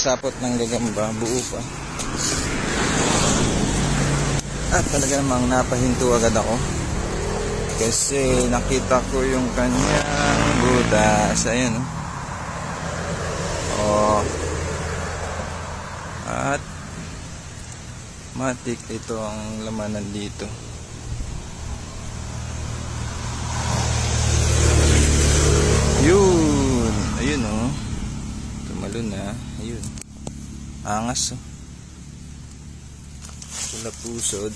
Sapot ng gagamba, buo pa. At talaga namang napahinto agad ako. Kasi nakita ko yung kanyang butas. Ayan, oh. Oh. At matik ito ang lamanan dito. Yun. Ayun, oh. Tumalo na. Ayun. Angas, oh. Pula pusod.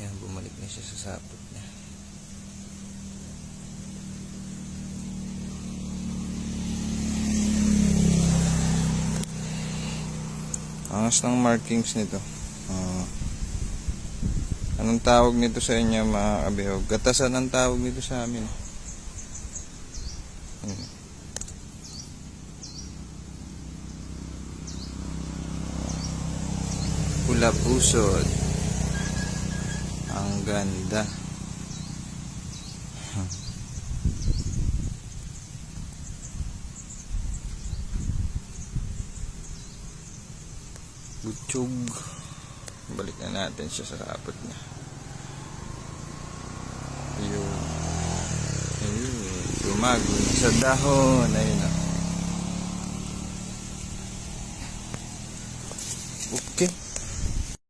Yan, bumalik na siya sa sapot niya. Angas ng markings nito. Ah. anong tawag nito sa inyo mga kabihog? Gatasan ang tawag nito sa amin. Hmm. Pula pusod. Ang ganda. Butchog. Balik na natin siya sa kapot niya. Ayun. Ayun. Tumago na sa dahon. Ayun na. Okay.